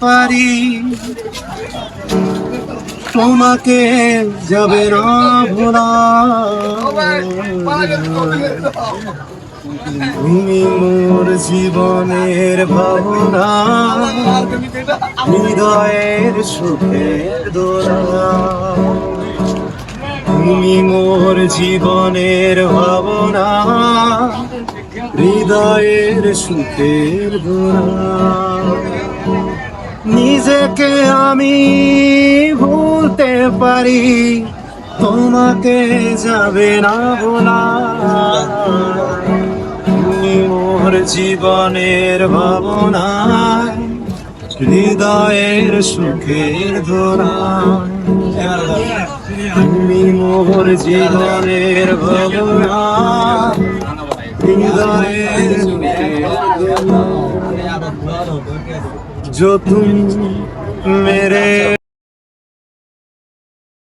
পারি। তোমাকে যাবে তুমি মোর জীবনের ভাবনা। হৃদয়ের সুখের দোলা। তুমি মোর জীবনের ভাবনা। হৃদয়ের সুখের দোলা। নিজেকে আমি ভুলতে পারি, তোমাকে যাবে না ভোলা। মোর জীবনের ভাবনা হৃদয়ের সুখের ধরা। তুমি মোর জীবনের ভাবনা হৃদয়ের সুখের ধরা। जो तुम मेरे